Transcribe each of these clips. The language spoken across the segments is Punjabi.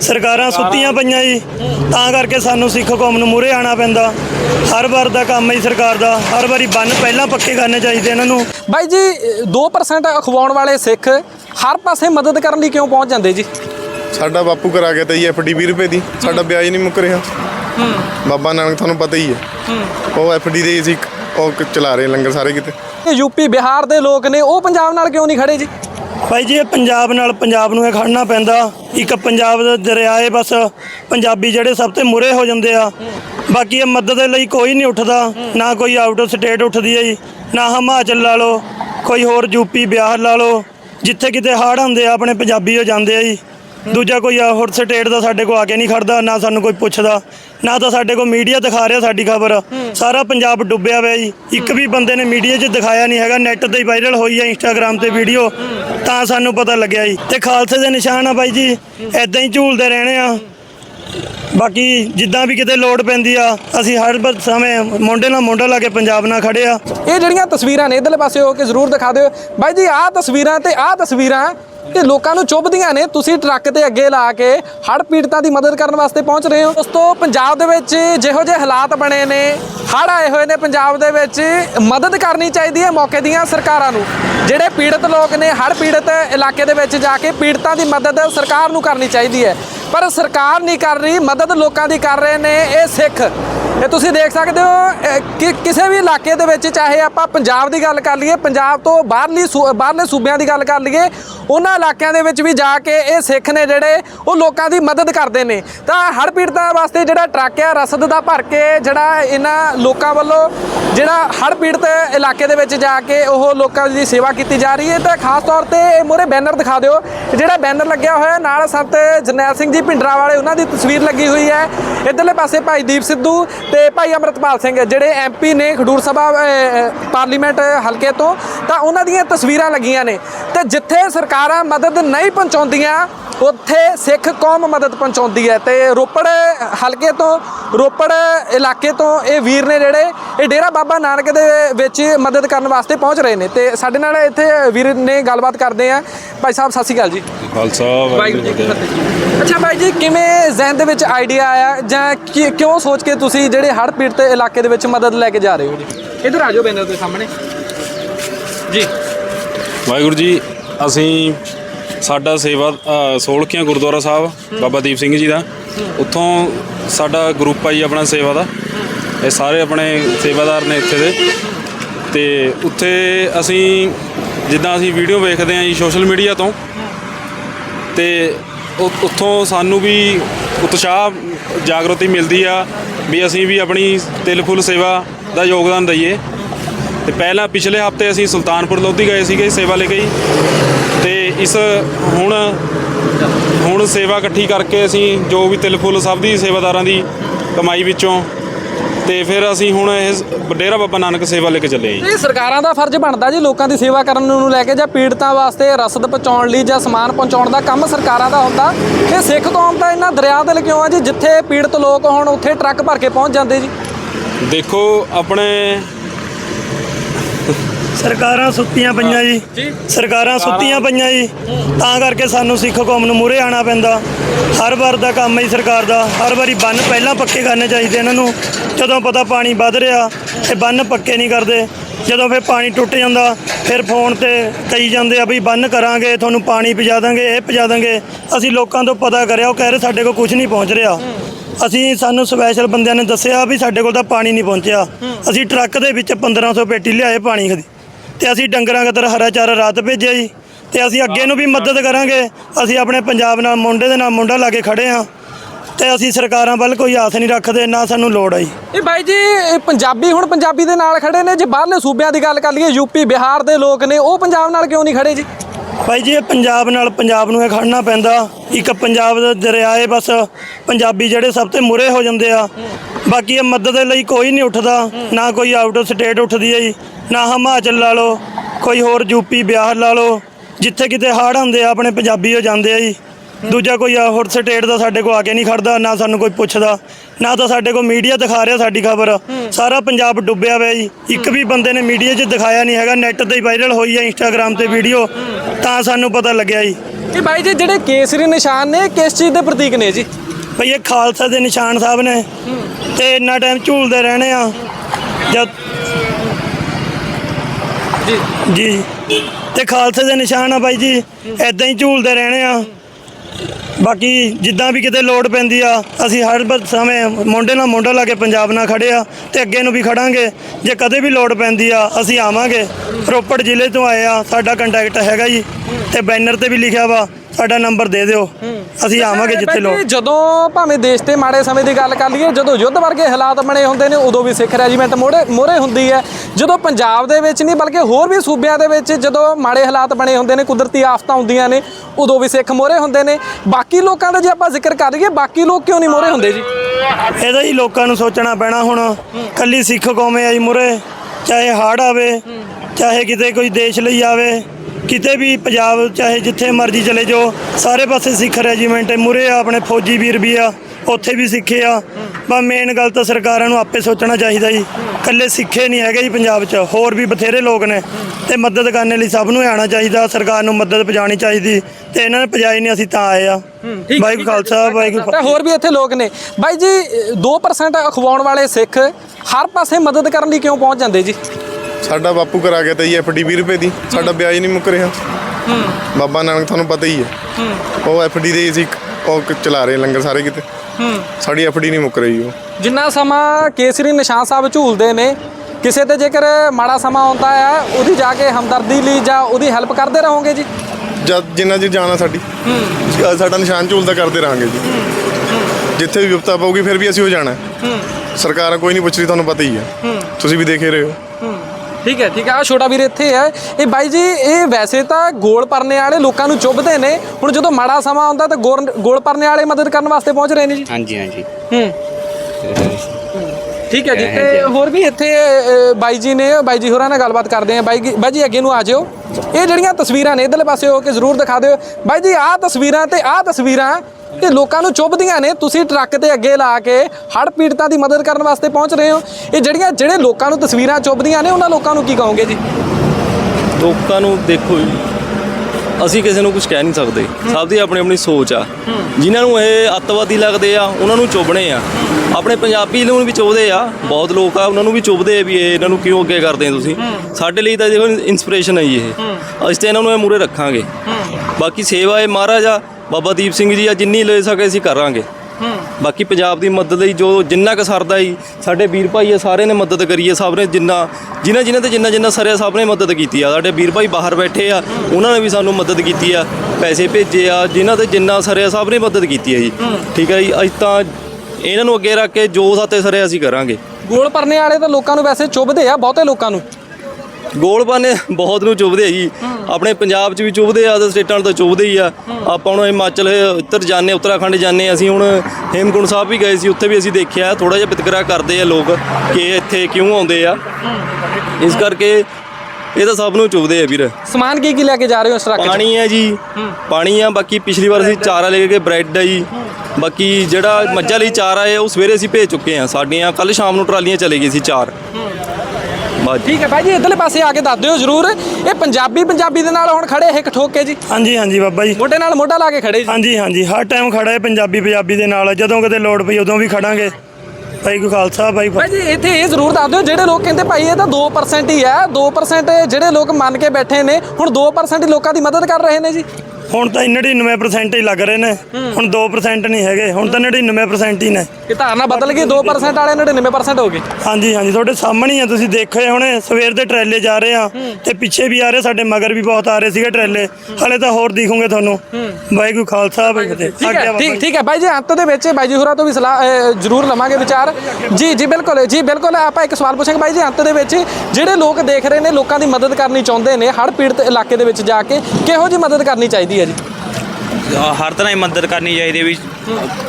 ਸਰਕਾਰਾਂ ਸੁੱਤੀਆਂ ਪਈਆਂ ਜੀ। ਤਾਂ ਕਰਕੇ ਸਾਨੂੰ ਸਿੱਖ ਕੌਮ ਨੂੰ ਮੂਹਰੇ ਆਣਾ ਪੈਂਦਾ। ਹਰ ਵਾਰ ਦਾ ਕੰਮ ਹੈ ਜੀ ਸਰਕਾਰ ਦਾ। ਹਰ ਵਾਰੀ ਬੰਨ ਪਹਿਲਾਂ ਪੱਕੇ ਕਰਨੇ ਚਾਹੀਦੇ ਇਹਨਾਂ ਨੂੰ। ਬਾਈ ਜੀ 2% ਅਖਵਾਉਣ ਵਾਲੇ ਸਿੱਖ ਹਰ ਪਾਸੇ ਮਦਦ ਕਰਨ ਲਈ ਕਿਉਂ ਪਹੁੰਚ ਜਾਂਦੇ ਜੀ? ਸਾਡਾ ਬਾਪੂ ਕਰਾ ਗਿਆ ਤਾਂ ਜੀ ਐਫਡੀ 20 ਰੁਪਏ ਦੀ। ਸਾਡਾ ਵਿਆਜ ਨਹੀਂ ਮੁੱਕ ਰਿਹਾ। ਬਾਬਾ ਨਾਨਕ ਤੁਹਾਨੂੰ ਪਤਾ ਹੀ ਹੈ। ਉਹ ਐਫਡੀ ਦੇ ਸੀ ਉਹ ਚਲਾ ਰਹੇ ਲੰਗਰ ਸਾਰੇ ਕਿਤੇ। ਇਹ ਯੂਪੀ ਬਿਹਾਰ ਦੇ ਲੋਕ ਨੇ ਉਹ ਪੰਜਾਬ ਨਾਲ ਕਿਉਂ ਨਹੀਂ ਖੜੇ ਜੀ? ਭਾਈ ਜੀ, ਇਹ ਪੰਜਾਬ ਨਾਲ ਪੰਜਾਬ ਨੂੰ ਇਹ ਖੜਨਾ ਪੈਂਦਾ। ਇੱਕ ਪੰਜਾਬ ਦਾ ਦਰਿਆ ਹੈ ਬਸ ਪੰਜਾਬੀ ਜਿਹੜੇ ਸਭ ਤੋਂ ਮੁਰੇ ਹੋ ਜਾਂਦੇ ਆ। ਬਾਕੀ ਇਹ ਮਦਦ ਦੇ ਲਈ ਕੋਈ ਨਹੀਂ ਉੱਠਦਾ, ਨਾ ਕੋਈ ਆਊਟ ਆਫ ਸਟੇਟ ਉੱਠਦੀ ਹੈ ਜੀ, ਨਾ ਹਿਮਾਚਲ ਲਾ ਲਓ, ਕੋਈ ਹੋਰ ਯੂਪੀ ਬਿਹਾਰ ਲਾ ਲਓ, ਜਿੱਥੇ ਕਿਤੇ ਹੜ੍ਹ ਆਉਂਦੇ ਆ, ਆਪਣੇ ਪੰਜਾਬੀ ਹੋ ਜਾਂਦੇ ਆ ਜੀ। ਦੂਜਾ ਕੋਈ ਆ, ਹੋਰ ਸਟੇਟ ਦਾ ਸਾਡੇ ਕੋਲ ਆ ਕੇ ਨਹੀਂ ਖੜਦਾ, ਨਾ ਸਾਨੂੰ ਕੋਈ ਪੁੱਛਦਾ, ਨਾ ਤਾਂ ਸਾਡੇ ਕੋਲ ਮੀਡੀਆ ਦਿਖਾ ਰਿਹਾ ਸਾਡੀ ਖਬਰ। ਸਾਰਾ ਪੰਜਾਬ ਡੁੱਬਿਆ ਹੋਇਆ ਜੀ। ਇੱਕ ਵੀ ਬੰਦੇ ਨੇ ਮੀਡੀਆ 'ਚ ਦਿਖਾਇਆ ਨਹੀਂ ਹੈਗਾ ਨੈੱਟ ਤੇ ਵਾਇਰਲ ਹੋਈ ਆ ਇੰਸਟਾਗ੍ਰam ਤੇ ਵੀਡੀਓ ਤਾਂ ਸਾਨੂੰ ਪਤਾ ਲੱਗਿਆ ਜੀ। ਤੇ ਖਾਲਸੇ ਦੇ ਨਿਸ਼ਾਨ ਆ ਬਾਈ ਜੀ ਐਦਾਂ ਹੀ ਝੂਲਦੇ ਰਹਿਣੇ ਆ। ਬਾਕੀ ਜਿੱਦਾਂ ਵੀ ਕਿਤੇ ਲੋੜ ਪੈਂਦੀ ਆ, ਅਸੀਂ ਹਰ ਬ- ਸਮੇਂ ਮੋਢੇ ਨਾਲ ਮੋਢਾ ਲਾ ਕੇ ਪੰਜਾਬ ਨਾਲ ਖੜੇ ਆ। ਇਹ ਜਿਹੜੀਆਂ ਤਸਵੀਰਾਂ ਨੇ ਇਧਰਲੇ ਪਾਸੇ ਹੋ ਕੇ ਜ਼ਰੂਰ ਦਿਖਾ ਦਿਓ। ਬਾਈ ਜੀ, ਆਹ ਤਸਵੀਰਾਂ ਤੇ ਆਹ ਤਸਵੀਰਾਂ ਇਹ ਲੋਕਾਂ ਨੂੰ ਚੁੱਭਦੀਆਂ ਨੇ, ਤੁਸੀਂ ਟਰੱਕ ਤੇ ਅੱਗੇ ਲਾ ਕੇ ਹੜ੍ਹ ਪੀੜਤਾਂ ਦੀ ਮਦਦ ਕਰਨ ਵਾਸਤੇ ਪਹੁੰਚ ਰਹੇ ਹੋ। ਦੋਸਤੋ, ਪੰਜਾਬ ਦੇ ਵਿੱਚ ਜਿਹੋ ਜਿਹੇ ਹਾਲਾਤ ਬਣੇ ਨੇ, ਹੜ੍ਹ ਆਏ ਹੋਏ ਨੇ, ਪੰਜਾਬ ਦੇ ਵਿੱਚ ਮਦਦ ਕਰਨੀ ਚਾਹੀਦੀ ਹੈ ਮੌਕੇ ਦੀਆਂ ਸਰਕਾਰਾਂ ਨੂੰ। ਜਿਹੜੇ ਪੀੜਤ ਲੋਕ ਨੇ, ਹੜ੍ਹ ਪੀੜਤ ਇਲਾਕੇ ਦੇ ਵਿੱਚ ਜਾ ਕੇ ਪੀੜਤਾਂ ਦੀ ਮਦਦ ਸਰਕਾਰ ਨੂੰ ਕਰਨੀ ਚਾਹੀਦੀ ਹੈ। ਪਰ ਸਰਕਾਰ ਨਹੀਂ ਕਰ ਰਹੀ, ਮਦਦ ਲੋਕਾਂ ਦੀ ਕਰ ਰਹੇ ਨੇ, ਇਹ ਸਿੱਖ। ਇਹ ਤੁਸੀਂ ਦੇਖ ਸਕਦੇ ਹੋ ਕਿ ਕਿਸੇ ਵੀ ਇਲਾਕੇ ਦੇ ਵਿੱਚ ਚਾਹੇ ਆਪਾਂ ਪੰਜਾਬ ਦੀ ਗੱਲ ਕਰ ਲਈਏ, ਪੰਜਾਬ ਤੋਂ ਬਾਹਰਲੀ ਸੂ- ਬਾਹਰਲੇ ਸੂਬਿਆਂ ਦੀ ਗੱਲ ਕਰ ਲਈਏ, ਉਹਨਾਂ ਇਲਾਕਿਆਂ ਦੇ ਵਿੱਚ ਵੀ ਜਾ ਕੇ ਇਹ ਸਿੱਖ ਨੇ ਜਿਹੜੇ, ਉਹ ਲੋਕਾਂ ਦੀ ਮਦਦ ਕਰਦੇ ਨੇ। ਤਾਂ ਹੜ੍ਹ ਪੀੜਤਾਂ ਵਾਸਤੇ ਜਿਹੜਾ ਟਰੱਕ ਆ, ਰਸਦ ਦਾ ਭਰ ਕੇ ਜਿਹੜਾ ਇਹਨਾਂ ਲੋਕਾਂ ਵੱਲੋਂ ਜਿਹੜਾ ਹੜ੍ਹ ਪੀੜਤ ਇਲਾਕੇ ਦੇ ਵਿੱਚ ਜਾ ਕੇ ਉਹ ਲੋਕਾਂ ਦੀ ਸੇਵਾ ਕੀਤੀ ਜਾ ਰਹੀ ਹੈ। ਤਾਂ ਖਾਸ ਤੌਰ ਤੇ ਇਹ ਮੋਰੇ ਬੈਨਰ ਦਿਖਾ ਦਿਓ, ਜਿਹੜਾ ਬੈਨਰ ਲੱਗਿਆ ਹੋਇਆ, ਨਾਲ ਸੰਤ ਜਰਨੈਲ ਸਿੰਘ ਜੀ ਭਿੰਡਰਾ ਵਾਲੇ ਉਹਨਾਂ ਦੀ ਤਸਵੀਰ ਲੱਗੀ ਹੋਈ ਹੈ। ਇਧਰਲੇ ਪਾਸੇ ਭਾਈ ਦੀਪ ਸਿੱਧੂ ਤੇ ਭਾਈ ਅਮਰਤਪਾਲ ਸਿੰਘ, ਜਿਹੜੇ ਐਮਪੀ ਨੇ ਖਡੂਰ ਸਭਾ ਪਾਰਲੀਮੈਂਟ ਹਲਕੇ ਤੋਂ, ਤਾਂ ਉਹਨਾਂ ਦੀਆਂ ਤਸਵੀਰਾਂ ਲੱਗੀਆਂ ਨੇ। ਤੇ ਜਿੱਥੇ ਸਰਕਾਰਾਂ ਮਦਦ ਨਹੀਂ ਪਹੁੰਚਾਉਂਦੀਆਂ ਉੱਥੇ ਸਿੱਖ ਕੌਮ ਮਦਦ ਪਹੁੰਚਾਉਂਦੀ ਹੈ ਤੇ ਰੋਪੜ ਹਲਕੇ ਤੋਂ ਰੋਪੜ ਇਲਾਕੇ ਤੋਂ ਇਹ ਵੀਰ ਨੇ ਜਿਹੜੇ ਇਹ ਡੇਰਾ ਬਾਬਾ ਨਾਨਕ ਦੇ ਵਿੱਚ ਮਦਦ ਕਰਨ ਵਾਸਤੇ ਪਹੁੰਚ ਰਹੇ ਨੇ। ਤੇ ਸਾਡੇ ਨਾਲ ਇੱਥੇ ਵੀਰ ਨੇ ਗੱਲਬਾਤ ਕਰਦੇ ਆ। ਭਾਈ ਸਾਹਿਬ ਸਤਿ ਸ਼੍ਰੀ ਅਕਾਲ ਜੀ। ਖਾਲਸਾ ਵਾਹਿਗੁਰੂ ਜੀ ਕੀ ਫਤਿਹ। ਅੱਛਾ ਭਾਈ ਜੀ ਕਿਵੇਂ ਜ਼ਹਿਨ ਦੇ ਵਿੱਚ ਆਈਡੀਆ ਆਇਆ? ਜਾਂ ਕਿਉਂ ਸੋਚ ਕੇ ਤੁਸੀਂ ਜਿਹੜੇ ਹੜ੍ਹ ਪੀੜਤ ਇਲਾਕੇ ਦੇ ਵਿੱਚ ਮਦਦ ਲੈ ਕੇ ਜਾ ਰਹੇ ਹੋ? ਜੀ ਇਧਰ ਆ ਜਾਓ ਬੈਨਰ ਦੇ ਸਾਹਮਣੇ। ਜੀ। ਵਾਹਿਗੁਰੂ ਜੀ ਅਸੀਂ ਸਾਡਾ ਸੇਵਾ ਅ, ਸੋਲਖੀਆਂ ਗੁਰਦੁਆਰਾ ਸਾਹਿਬ ਬਾਬਾ ਦੀਪ ਸਿੰਘ ਜੀ ਦਾ। ਉੱਥੋਂ ਸਾਡਾ ਗਰੁੱਪ ਆ ਜੀ ਆਪਣਾ ਸੇਵਾ ਦਾ। ਇਹ ਸਾਰੇ ਆਪਣੇ ਸੇਵਾਦਾਰ ਨੇ ਇੱਥੇ ਦੇ। ਤੇ ਉੱਥੇ ਅਸੀਂ ਜਿੱਦਾਂ ਅਸੀਂ ਵੀਡੀਓ ਵੇਖਦੇ ਹਾਂ ਜੀ ਸੋਸ਼ਲ ਮੀਡੀਆ ਤੋਂ ਤੇ ਉ- ਉੱਥੋਂ ਸਾਨੂੰ ਵੀ ਉਤਸ਼ਾਹ ਜਾਗਰਤੀ ਮਿਲਦੀ ਆ ਵੀ ਅਸੀਂ ਵੀ ਆਪਣੀ ਤਿਲ ਫੁੱਲ ਸੇਵਾ ਦਾ ਯੋਗਦਾਨ ਦਈਏ। ਤੇ ਪਹਿਲਾਂ ਪਿਛਲੇ ਹਫ਼ਤੇ ਅਸੀਂ ਸੁਲਤਾਨਪੁਰ ਲੋਧੀ ਗਏ ਸੀਗੇ ਸੇਵਾ ਲੈ ਕੇ ਜੀ। ਤੇ ਇਸ ਹੁਣ ਹੁਣ ਸੇਵਾ ਇਕੱਠੀ ਕਰਕੇ ਅਸੀਂ ਜੋ ਵੀ ਤਿਲ ਫੁੱਲ ਸਭ ਦੀ ਸੇਵਾਦਾਰਾਂ ਦੀ ਕਮਾਈ ਵਿੱਚੋਂ ਤੇ ਫਿਰ ਅਸੀਂ ਹੁਣ ਇਹ ਡੇਰਾ ਬਾਬਾ ਨਾਨਕ ਸੇਵਾ ਲੈ ਕੇ ਚੱਲੇ ਜੀ। ਇਹ ਸਰਕਾਰਾਂ ਦਾ ਫਰਜ਼ ਬਣਦਾ ਜੀ ਲੋਕਾਂ ਦੀ ਸੇਵਾ ਕਰਨ ਨੂੰ ਲੈ ਕੇ ਜਾਂ ਪੀੜਤਾਂ ਵਾਸਤੇ ਰਸਦ ਪਹੁੰਚਾਉਣ ਲਈ ਜਾਂ ਸਮਾਨ ਪਹੁੰਚਾਉਣ ਦਾ ਕੰਮ ਸਰਕਾਰਾਂ ਦਾ ਹੁੰਦਾ। ਇਹ ਸਿੱਖ ਕੌਮ ਦਾ ਇਹਨਾਂ ਦਰਿਆ ਦਿਲ ਕਿਉਂ ਆ ਜੀ ਜਿੱਥੇ ਪੀੜਤ ਲੋਕ ਹੋਣ ਉੱਥੇ ਟਰੱਕ ਭਰ ਕੇ ਪਹੁੰਚ ਜਾਂਦੇ ਜੀ? ਦੇਖੋ ਆਪਣੇ ਸਰਕਾਰਾਂ ਸੁੱਤੀਆਂ ਪਈਆਂ ਜੀ। ਸਰਕਾਰਾਂ ਸੁੱਤੀਆਂ ਪਈਆਂ ਜੀ। ਤਾਂ ਕਰਕੇ ਸਾਨੂੰ ਸਿੱਖ ਕੌਮ ਨੂੰ ਮੂਹਰੇ ਆਣਾ ਪੈਂਦਾ। ਹਰ ਵਾਰ ਦਾ ਕੰਮ ਹੈ ਸਰਕਾਰ ਦਾ। ਹਰ ਵਾਰੀ ਬੰਨ ਪਹਿਲਾਂ ਪੱਕੇ ਕਰਨੇ ਚਾਹੀਦੇ ਇਹਨਾਂ ਨੂੰ। ਜਦੋਂ ਪਤਾ ਪਾਣੀ ਵੱਧ ਰਿਹਾ ਇਹ ਬੰਨ ਪੱਕੇ ਨਹੀਂ ਕਰਦੇ। ਜਦੋਂ ਫਿਰ ਪਾਣੀ ਟੁੱਟ ਜਾਂਦਾ ਫਿਰ ਫੋਨ ਤੇ ਕਹੀ ਜਾਂਦੇ ਆ ਵੀ ਬੰਨ ਕਰਾਂਗੇ ਤੁਹਾਨੂੰ ਪਾਣੀ ਪਜਾ ਦਾਂਗੇ ਇਹ ਪਜਾ ਦਾਂਗੇ। ਅਸੀਂ ਲੋਕਾਂ ਤੋਂ ਪਤਾ ਕਰਿਆ ਉਹ ਕਹਿ ਰਹੇ ਸਾਡੇ ਕੋਲ ਕੁਝ ਨਹੀਂ ਪਹੁੰਚ ਰਿਹਾ। ਅਸੀਂ ਸਾਨੂੰ ਸਪੈਸ਼ਲ ਬੰਦਿਆਂ ਨੇ ਦੱਸਿਆ ਵੀ ਸਾਡੇ ਕੋਲ ਤਾਂ ਪਾਣੀ ਨਹੀਂ ਪਹੁੰਚਿਆ। ਅਸੀਂ ਟਰੱਕ ਦੇ ਵਿੱਚ 1500 ਪੇਟੀ ਲਿਆਏ ਪਾਣੀ ਦੀ ਤੇ ਅਸੀਂ ਡੰਗਰਾਂ ਖਤਰ ਹਰਾ ਚਾਰਾ ਰਾਤ ਭੇਜਿਆ ਜੀ। ਤੇ ਅਸੀਂ ਅੱਗੇ ਨੂੰ ਵੀ ਮਦਦ ਕਰਾਂਗੇ। ਅਸੀਂ ਆਪਣੇ ਪੰਜਾਬ ਨਾਲ ਮੁੰਡੇ ਦੇ ਨਾਲ ਮੁੰਡਾ ਲਾ ਕੇ ਖੜੇ ਹਾਂ। ਤੇ ਅਸੀਂ ਸਰਕਾਰਾਂ ਵੱਲ ਕੋਈ ਆਸ ਨਹੀਂ ਰੱਖਦੇ, ਨਾ ਸਾਨੂੰ ਲੋੜ ਆਈ। ਇਹ ਬਾਈ ਜੀ, ਇਹ ਪੰਜਾਬੀ ਹੁਣ ਪੰਜਾਬੀ ਦੇ ਨਾਲ ਖੜੇ ਨੇ। ਜੇ ਬਾਹਰਲੇ ਸੂਬਿਆਂ ਦੀ ਗੱਲ ਕਰ ਲਈਏ ਯੂਪੀ ਬਿਹਾਰ ਦੇ ਲੋਕ ਨੇ, ਉਹ ਪੰਜਾਬ ਨਾਲ ਕਿਉਂ ਨਹੀਂ ਖੜੇ ਜੀ? ਭਾਈ ਜੀ, ਇਹ ਪੰਜਾਬ ਨਾਲ ਪੰਜਾਬ ਨੂੰ ਇਹ ਖੜਨਾ ਪੈਂਦਾ। ਇੱਕ ਪੰਜਾਬ ਦਾ ਦਰਿਆ ਹੈ ਬਸ ਪੰਜਾਬੀ ਜਿਹੜੇ ਸਭ ਤੋਂ ਮੁਰੇ ਹੋ ਜਾਂਦੇ ਆ। ਬਾਕੀ ਇਹ ਮਦਦ ਦੇ ਲਈ ਕੋਈ ਨਹੀਂ ਉੱਠਦਾ। ਨਾ ਕੋਈ ਆਊਟ ਆਫ ਸਟੇਟ ਉੱਠਦੀ ਹੈ ਜੀ, ਨਾ ਹਿਮਾਚਲ ਲਾ ਲਓ, ਕੋਈ ਹੋਰ ਯੂਪੀ ਬਿਹਾਰ ਲਾ ਲਓ। ਜਿੱਥੇ ਕਿਤੇ ਹੜ੍ਹ ਆਉਂਦੇ ਆ, ਆਪਣੇ ਪੰਜਾਬੀ ਹੋ ਜਾਂਦੇ ਆ ਜੀ। ਦੂਜਾ ਕੋਈ ਹੋਰ ਸਟੇਟ ਦਾ ਸਾਡੇ ਕੋਲ ਆ ਕੇ ਨਹੀਂ ਖੜਦਾ, ਨਾ ਸਾਨੂੰ ਕੋਈ ਪੁੱਛਦਾ। ਨਾ ਤਾਂ ਸਾਡੇ ਕੋਲ ਮੀਡੀਆ ਦਿਖਾ ਰਿਹਾ ਸਾਡੀ ਖਬਰ। ਸਾਰਾ ਪੰਜਾਬ ਡੁੱਬਿਆ ਹੋਇਆ ਜੀ। ਇੱਕ ਵੀ ਬੰਦੇ ਨੇ ਮੀਡੀਆ 'ਚ ਦਿਖਾਇਆ ਨਹੀਂ ਹੈਗਾ। ਨੈੱਟ ਤੇ ਵਾਇਰਲ ਹੋਈ ਹੈ ਇੰਸਟਾਗ੍ਰam ਤੇ ਵੀਡੀਓ ਤਾਂ ਸਾਨੂੰ ਪਤਾ ਲੱਗਿਆ ਜੀ। ਇਹ ਬਾਈ ਜੀ ਜਿਹੜੇ ਕੇਸਰੀ ਨਿਸ਼ਾਨ ਨੇ ਕਿਸ ਚੀਜ਼ ਦੇ ਪ੍ਰਤੀਕ ਨੇ ਜੀ? ਭਈ ਇਹ ਖਾਲਸਾ ਦੇ ਨਿਸ਼ਾਨ ਸਾਹਿਬ ਨੇ। ਤੇ ਇੰਨਾ ਟਾਈਮ ਝੂਲਦੇ ਰਹਿਣੇ ਆ। ਜਦ ਜੀ। ਜੀ। ਤੇ ਖਾਲਸੇ ਦੇ ਨਿਸ਼ਾਨ ਆ ਬਾਈ ਜੀ। ਐਦਾਂ ਹੀ ਝੂਲਦੇ ਰਹਿਣੇ ਆ। ਬਾਕੀ ਜਿੱਦਾਂ ਵੀ ਕਿਤੇ ਲੋੜ ਪੈਂਦੀ ਆ, ਅਸੀਂ ਹਰ ਬ- ਸਮੇਂ ਮੋਢੇ ਨਾਲ ਮੋਢਾ ਲਾ ਕੇ ਪੰਜਾਬ ਨਾਲ ਖੜੇ ਆ ਤੇ ਅੱਗੇ ਨੂੰ ਵੀ ਖੜਾਂਗੇ। ਜੇ ਕਦੇ ਵੀ ਲੋੜ ਪੈਂਦੀ ਆ, ਅਸੀਂ ਆਵਾਂਗੇ। ਰੋਪੜ ਜ਼ਿਲ੍ਹੇ ਤੋਂ ਆਏ ਆ, ਸਾਡਾ ਕੰਟੈਕਟ ਹੈਗਾ ਜੀ ਤੇ ਬੈਨਰ ਤੇ ਵੀ ਲਿਖਿਆ ਵਾ, ਸਾਡਾ ਨੰਬਰ ਦੇ ਦਿਓ। ਅਸੀਂ ਆਵਾਂਗੇ ਜਿੱਥੇ ਜੀ, ਜਦੋਂ ਭਾਵੇਂ ਦੇਸ਼ ਤੇ ਮਾੜੇ ਸਮੇਂ ਦੀ ਗੱਲ ਕਰ ਲਈਏ ਜਦੋਂ ਯੁੱਧ ਵਰਗੇ ਹਾਲਾਤ ਬਣੇ ਹੁੰਦੇ ਨੇ ਉਦੋਂ ਵੀ ਸਿੱਖ ਰੈਜੀਮੈਂਟ ਮੋੜੇ ਮੋਰੇ ਹੁੰਦੀ ਹੈ। ਜਦੋਂ ਪੰਜਾਬ ਦੇ ਵਿੱਚ ਨਹੀਂ ਬਲਕਿ ਹੋਰ ਵੀ ਸੂਬਿਆਂ ਦੇ ਵਿੱਚ ਜਦੋਂ ਮਾੜੇ ਹਾਲਾਤ ਬਣੇ ਹੁੰਦੇ ਨੇ ਕੁਦਰਤੀ ਆਫਤਾਂ ਹੁੰਦੀਆਂ ਨੇ ਉਦੋਂ ਵੀ ਸਿੱਖ ਮੋਰੇ ਹੁੰਦੇ ਨੇ। ਬਾਕੀ ਲੋਕਾਂ ਦਾ ਜੇ ਆਪਾਂ ਜ਼ਿਕਰ ਕਰ ਲਈਏ ਬਾਕੀ ਲੋਕ ਕਿਉਂ ਨਹੀਂ ਮੋਰੇ ਹੁੰਦੇ ਜੀ? ਇਹਦਾ ਹੀ ਲੋਕਾਂ ਨੂੰ ਸੋਚਣਾ ਪੈਣਾ ਹੁਣ। ਕੱਲੀ ਸਿੱਖ ਕੌਮੇ ਆਈ ਮੁਰੇ ਚਾਹੇ ਹੜ੍ਹ ਆਵੇ ਚਾਹੇ ਕਿਤੇ ਕੋਈ ਦੇਸ਼ ਲਈ ਆਵੇ। ਕਿਤੇ ਵੀ ਪੰਜਾਬ ਚਾਹੇ ਜਿੱਥੇ ਮਰਜ਼ੀ ਚਲੇ ਜਾਓ ਸਾਰੇ ਪਾਸੇ ਸਿੱਖ ਰੈਜੀਮੈਂਟ ਮੁਰੇ ਆ ਆਪਣੇ ਫੌਜੀ ਵੀਰ ਵੀ ਆ ਉੱਥੇ ਵੀ ਸਿੱਖੇ ਆ। ਬਸ ਮੇਨ ਗੱਲ ਤਾਂ ਸਰਕਾਰਾਂ ਨੂੰ ਆਪੇ ਸੋਚਣਾ ਚਾਹੀਦਾ ਜੀ। ਕੱਲੇ ਸਿੱਖੇ ਨਹੀਂ ਹੈਗੇ ਜੀ ਪੰਜਾਬ 'ਚ ਹੋਰ ਵੀ ਬਥੇਰੇ ਲੋਕ ਨੇ। ਤੇ ਮਦਦ ਕਰਨ ਲਈ ਸਭ ਨੂੰ ਆਉਣਾ ਚਾਹੀਦਾ ਸਰਕਾਰ ਨੂੰ ਮਦਦ ਪਹੁੰਚਾਉਣੀ ਚਾਹੀਦੀ ਤੇ ਇਹਨਾਂ ਨੇ ਪਹੁੰਚਾਈ ਨਹੀਂ ਅਸੀਂ ਤਾਂ ਆਏ ਆ। ਵਾਹਿਗੁਰੂ ਖਾਲਸਾ ਤੇ ਹੋਰ ਵੀ ਇੱਥੇ ਲੋਕ ਨੇ। ਬਾਈ ਜੀ ਅ, 2% ਅਖਵਾਉਣ ਵਾਲੇ ਸਿੱਖ ਹਰ ਪਾਸੇ ਮਦਦ ਕਰਨ ਲਈ ਕਿਉਂ ਪਹੁੰਚ ਜਾਂਦੇ ਜੀ? ਸਾਡਾ ਬਾਪੂ ਕਰਾ ਗਿਆ ਤਾਂ ਜੀ ਐਫਡੀ 20 ਰੁਪਏ ਦੀ ਸਾਡਾ ਵਿਆਜ ਨਹੀਂ ਮੁੱਕ ਰਿਹਾ। ਬਾਬਾ ਨਾਨਕ ਤੁਹਾਨੂੰ ਪਤਾ ਹੀ ਹੈ। ਉਹ ਐਫਡੀ ਦੇ ਸੀ ਉਹ ਚਲਾ ਰਹੇ ਲੰਗਰ ਸਾਰੇ ਕਿਤੇ। ਸਾਡੀ ਐਫਡੀ ਨਹੀਂ ਮੁੱਕ ਰਹੀ ਉਹ। ਜਿੰਨਾ ਸਮਾਂ ਕੇਸਰੀ ਨਿਸ਼ਾਨ ਸਾਹਿਬ ਝੂਲਦੇ ਨੇ ਕਿਸੇ ਤੇ ਜੇਕਰ ਮਾੜਾ ਸਮਾਂ ਆਉਂਦਾ ਆ ਉਹਦੀ ਜਾ ਕੇ ਹਮਦਰਦੀ ਲਈ ਜਾਂ ਉਹਦੀ ਹੈਲਪ ਕਰਦੇ ਰਹੋਗੇ ਜੀ? ਜਦ ਜਿੰਨਾ ਚਿਰ ਜਾਣਾ ਸਾਡੀ ਅ, ਸਾਡਾ ਨਿਸ਼ਾਨ ਝੂਲਦਾ ਕਰਦੇ ਰਹਾਂਗੇ ਜੀ। ਜਿੱਥੇ ਵੀ ਵਿਪਤਾ ਪਊਗੀ ਫਿਰ ਵੀ ਅਸੀਂ ਹੋ ਜਾਣਾ ਹੈ। ਸਰਕਾਰ ਕੋਈ ਨਹੀਂ ਪੁੱਛ ਰਹੀ ਤੁਹਾਨੂੰ ਪਤਾ ਹੀ ਹੈ। ਤੁਸੀਂ ਵੀ ਦੇਖ ਹੀ ਰਹੇ ਹੋ। ਠੀਕ ਹੈ ਠੀਕ ਹੈ। ਆ ਛੋਟਾ ਵੀਰ ਇੱਥੇ ਹੈ। ਇਹ ਬਾਈ ਜੀ ਇਹ ਵੈਸੇ ਤਾਂ ਗੋਲ ਪਰਨੇ ਵਾਲੇ ਲੋਕਾਂ ਨੂੰ ਚੁੱਭਦੇ ਨੇ। ਹੁਣ ਜਦੋਂ ਮਾੜਾ ਸਮਾਂ ਆਉਂਦਾ ਤਾਂ ਗੋਲ ਗੋਲ ਪਰਨੇ ਵਾਲੇ ਮਦਦ ਕਰਨ ਵਾਸਤੇ ਪਹੁੰਚ ਰਹੇ ਨੇ ਜੀ। ਹਾਂਜੀ ਹਾਂਜੀ। ਹੂੰ। ਠੀਕ ਹੈ ਜੀ। ਤੇ ਹੋਰ ਵੀ ਇੱਥੇ ਅ, ਬਾਈ ਜੀ ਨੇ ਬਾਈ ਜੀ ਹੋਰਾਂ ਨਾਲ ਗੱਲਬਾਤ ਕਰਦੇ ਆ ਬਾਈ ਜੀ- ਬਾਈ ਜੀ ਅੱਗੇ ਨੂੰ ਆ ਜਿਓ। ਇਹ ਜਿਹੜੀਆਂ ਤਸਵੀਰਾਂ ਨੇ ਇਧਰਲੇ ਪਾਸੇ ਹੋ ਕੇ ਜ਼ਰੂਰ ਦਿਖਾ ਦਿਓ। ਬਾਈ ਜੀ ਆਹ ਤਸਵੀਰਾਂ ਤੇ ਆਹ ਤਸਵੀਰਾਂ ਇਹ ਲੋਕਾਂ ਨੂੰ ਚੁੱਭਦੀਆਂ ਨੇ ਤੁਸੀਂ ਟਰੱਕ ਤੇ ਅੱਗੇ ਲਾ ਕੇ ਹੜ੍ਹ ਪੀੜਤਾਂ ਦੀ ਮਦਦ ਕਰਨ ਵਾਸਤੇ ਪਹੁੰਚ ਰਹੇ ਹੋ। ਇਹ ਜਿਹੜੀਆਂ ਜਿਹੜੇ ਲੋਕਾਂ ਨੂੰ ਤਸਵੀਰਾਂ ਚੁੱਭਦੀਆਂ ਨੇ ਉਹਨਾਂ ਲੋਕਾਂ ਨੂੰ ਕੀ ਕਹੋਗੇ ਜੀ? ਲੋਕਾਂ ਨੂੰ ਦੇਖੋ ਜੀ, ਅਸੀਂ ਕਿਸੇ ਨੂੰ ਕੁਝ ਕਹਿ ਨਹੀਂ ਸਕਦੇ। ਸਭ ਦੀ ਆਪਣੀ ਆਪਣੀ ਸੋਚ ਆ। ਜਿਨ੍ਹਾਂ ਨੂੰ ਇਹ ਅੱਤਵਾਦੀ ਲੱਗਦੇ ਆ ਉਹਨਾਂ ਨੂੰ ਚੁੱਭਣੇ ਆ। ਆਪਣੇ ਪੰਜਾਬੀ ਨੂੰ ਵੀ ਚੁੱਭਦੇ ਆ ਬਹੁਤ ਲੋਕ ਆ ਉਹਨਾਂ ਨੂੰ ਵੀ ਚੁੱਭਦੇ ਆ ਵੀ ਇਹ ਇਹਨਾਂ ਨੂੰ ਕਿਉਂ ਅੱਗੇ ਕਰਦੇ ਆ ਤੁਸੀਂ? ਸਾਡੇ ਲਈ ਤਾਂ ਦੇਖੋ ਇਨਸਪੀਰੇਸ਼ਨ ਹੈ ਜੀ ਇਹ। ਅਸੀਂ ਤਾਂ ਇਹਨਾਂ ਨੂੰ ਇਹ ਮੂਰੇ ਰੱਖਾਂਗੇ। ਬਾਕੀ ਸੇਵਾ ਇਹ ਮਹਾਰਾਜ ਬਾਬਾ ਦੀਪ ਸਿੰਘ ਜੀ ਆ ਜਿੰਨੀ ਲੈ ਸਕੇ ਅਸੀਂ ਕਰਾਂਗੇ। ਬਾਕੀ ਪੰਜਾਬ ਦੀ ਮਦਦ ਲਈ ਜੋ ਜਿੰਨਾ ਕੁ ਸਰਦਾ ਹੀ ਸਾਡੇ ਵੀਰ ਭਾਈ ਆ ਸਾਰੇ ਨੇ ਮਦਦ ਕਰੀ ਹੈ ਸਭ ਨੇ ਜਿੰਨਾ ਜਿਨ੍ਹਾਂ ਜਿਨ੍ਹਾਂ ਤੇ ਜਿੰਨਾ ਜਿੰਨਾ ਸਰਿਆ ਸਭ ਨੇ ਮਦਦ ਕੀਤੀ ਆ। ਸਾਡੇ ਵੀਰ ਭਾਈ ਬਾਹਰ ਬੈਠੇ ਆ ਉਹਨਾਂ ਨੇ ਵੀ ਸਾਨੂੰ ਮਦਦ ਕੀਤੀ ਆ ਪੈਸੇ ਭੇਜੇ ਆ ਜਿਨ੍ਹਾਂ ਤੇ ਜਿੰਨਾ ਸਰਿਆ ਸਭ ਨੇ ਮਦਦ ਕੀਤੀ ਆ ਜੀ। ਠੀਕ ਹੈ ਜੀ ਅਸੀਂ ਤਾਂ ਇਹਨਾਂ ਨੂੰ ਅੱਗੇ ਰੱਖ ਕੇ ਜੋ ਸਾਤੇ ਸਰਿਆ ਅਸੀਂ ਕਰਾਂਗੇ। ਗੋਲ ਪਰਨੇ ਵਾਲੇ ਤਾਂ ਲੋਕਾਂ ਨੂੰ ਵੈਸੇ ਚੁੱਭਦੇ ਆ ਬਹੁਤੇ ਲੋਕਾਂ ਨੂੰ। ਗੋਲਬਾਨੇ ਬਹੁਤ ਨੂੰ ਚੁੱਭਦੇ ਆ ਜੀ। ਆਪਣੇ ਪੰਜਾਬ 'ਚ ਵੀ ਚੁੱਭਦੇ ਆ ਅਦਰ ਸਟੇਟਾਂ ਤਾਂ ਚੁੱਭਦੇ ਹੀ ਆ। ਆਪਾਂ ਹੁਣ ਹਿਮਾਚਲ ਉੱਤਰ ਜਾਂਦੇ ਉੱਤਰਾਖੰਡ ਜਾਂਦੇ ਅਸੀਂ ਹੁਣ ਹੇਮਕੁੰਡ ਸਾਹਿਬ ਵੀ ਗਏ ਸੀ ਉੱਥੇ ਵੀ ਅਸੀਂ ਦੇਖਿਆ ਥੋੜਾ ਜਿਹਾ ਵਿਤਕਰਾ ਕਰਦੇ ਆ ਲੋਕ ਕਿ ਇੱਥੇ ਕਿਉਂ ਆਉਂਦੇ ਆ। ਇਸ ਕਰਕੇ ਇਹ ਤਾਂ ਸਭ ਨੂੰ ਚੁੱਭਦੇ ਆ ਵੀਰ। ਸਮਾਨ ਕੀ ਕੀ ਲੈ ਕੇ ਜਾ ਰਹੇ ਹੋ ਇਸ ਟਰੱਕ 'ਚ? ਪਾਣੀ ਹੈ ਜੀ। ਪਾਣੀ ਆ ਬਾਕੀ ਪਿਛਲੀ ਵਾਰ ਅਸੀਂ ਚਾਰਾ ਲੈ ਕੇ ਬ੍ਰੈਡ ਆ ਜੀ। ਬਾਕੀ ਜਿਹੜਾ ਮੱਝਾਂ ਲਈ ਚਾਰਾ ਹੈ ਉਹ ਸਵੇਰੇ ਅਸੀਂ ਭੇਜ ਚੁੱਕੇ ਆ। ਸਾਡੀਆਂ ਕੱਲ ਸ਼ਾਮ ਨੂੰ ਟਰਾਲੀਆਂ ਚਲੇ ਗਈ ਸੀ ਚਾਰ। ਜੀ। ਠੀਕ ਹੈ ਭਾਈ ਜੀ ਇਧਰਲੇ ਪਾਸੇ ਆ ਕੇ ਦੱਸ ਦਿਓ ਜ਼ਰੂਰ। ਇਹ ਪੰਜਾਬੀ ਪੰਜਾਬੀ ਦੇ ਨਾਲ ਹੁਣ ਖੜੇ ਹਿੱਕ ਠੋਕ ਕੇ ਜੀ। ਹਾਂਜੀ ਹਾਂਜੀ ਬਾਬਾ ਜੀ। ਮੋਢੇ ਨਾਲ ਮੋਢਾ ਲਾ ਕੇ ਖੜੇ ਜੀ। ਹਾਂਜੀ ਹਾਂਜੀ ਹਰ ਟਾਈਮ ਖੜਾ ਹੈ ਪੰਜਾਬੀ ਪੰਜਾਬੀ ਦੇ ਨਾਲ। ਜਦੋਂ ਕਿਤੇ ਲੋੜ ਪਈ ਉਦੋਂ ਵੀ ਖੜਾਂਗੇ। ਭਾਈ ਕੋ ਖਾਲਸਾ ਭਾਈ ਭਾਈ ਜੀ ਇੱਥੇ ਇਹ ਜ਼ਰੂਰ ਦੱਸ ਦਿਓ ਜਿਹੜੇ ਲੋਕ ਕਹਿੰਦੇ ਭਾਈ ਇਹ ਤਾਂ 2% ਹੀ ਹੈ 2% ਜਿਹੜੇ ਲੋਕ ਮੰਨ ਕੇ ਬੈਠੇ ਨੇ ਹੁਣ 2% ਹੀ ਲੋਕਾਂ ਦੀ ਮਦਦ ਕਰ ਰਹੇ ਨੇ ਜੀ। ਹੁਣ ਤਾਂ 99% ਹੀ ਲੱਗ ਰਹੇ ਨੇ। ਹੁਣ 2% ਨਹੀਂ ਹੈਗੇ ਹੁਣ ਤਾਂ 99% ਹੀ ਨੇ। ਇਹ ਧਾਰਨਾ ਬਦਲ ਗਈ 2% ਵਾਲੇ 99% ਹੋ ਗਏ। ਹਾਂਜੀ ਹਾਂਜੀ ਤੁਹਾਡੇ ਸਾਹਮਣੇ ਹੀ ਆ ਤੁਸੀਂ ਦੇਖੇ ਹੋਣੇ ਸਵੇਰ ਦੇ ਟਰੇਲੇ ਜਾ ਰਹੇ ਆ ਤੇ ਪਿੱਛੇ ਵੀ ਆ ਰਹੇ ਸਾਡੇ ਮਗਰ ਵੀ ਬਹੁਤ ਆ ਰਹੇ ਸੀਗੇ ਟਰੇਲੇ। ਹਲੇ ਤਾਂ ਹੋਰ ਦਿਖੂਗੇ ਤੁਹਾਨੂੰ। ਵਾਹਿਗੁਰੂ ਖਾਲਸਾ ਵਾਹਿਗੁਰੂ ਠੀਕ ਠੀਕ ਹੈ ਭਾਈ ਜੀ ਅੰਤ ਦੇ ਵਿੱਚ ਬਾਈ ਜੀ ਹੋਰਾਂ ਤੋਂ ਵੀ ਸਲਾਹ ਜ਼ਰੂਰ ਲਵਾਂਗੇ ਵਿਚਾਰ। ਜੀ ਜੀ ਬਿਲਕੁਲ ਜੀ ਬਿਲਕੁਲ ਆਪਾਂ ਇੱਕ ਸਵਾਲ ਪੁੱਛਾਂਗੇ ਬਾਈ ਜੀ ਅੰਤ ਦੇ ਵਿੱਚ ਜਿਹੜੇ ਲੋਕ ਦੇਖ ਰਹੇ ਨੇ ਲੋਕਾਂ ਦੀ ਮਦਦ ਕਰਨੀ ਚਾਹੁੰਦੇ ਨੇ ਹੜ੍ਹ ਪੀੜਤ ਇਲਾਕੇ ਦੇ ਵਿੱਚ ਜਾ ਕੇ ਕਿਹੋ ਜੀ ਮਦਦ ਕਰਨੀ ਚਾਹੀਦੀ ਹੈ? ਜੀ। ਹਰ ਤਰ੍ਹਾਂ ਦੀ ਮਦਦ ਕਰਨੀ ਚਾਹੀਦੀ ਹੈ ਵੀ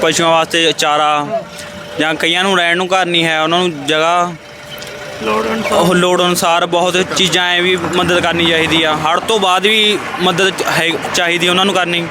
ਪਸ਼ੂਆਂ ਵਾਸਤੇ ਚਾਰਾ ਜਾਂ ਕਈਆਂ ਨੂੰ ਰਹਿਣ ਨੂੰ ਘਰ ਨਹੀਂ ਹੈ ਉਹਨਾਂ ਨੂੰ ਜਗ੍ਹਾ ਉਹ ਲੋੜ ਅਨੁਸਾਰ ਬਹੁਤ ਚੀਜ਼ਾਂ ਐ ਵੀ ਮਦਦ ਕਰਨੀ ਚਾਹੀਦੀ ਆ। ਹੜ ਤੋਂ ਬਾਅਦ ਵੀ ਮਦਦ ਹੈ ਚਾਹੀਦੀ ਉਹਨਾਂ ਨੂੰ ਕਰਨੀ।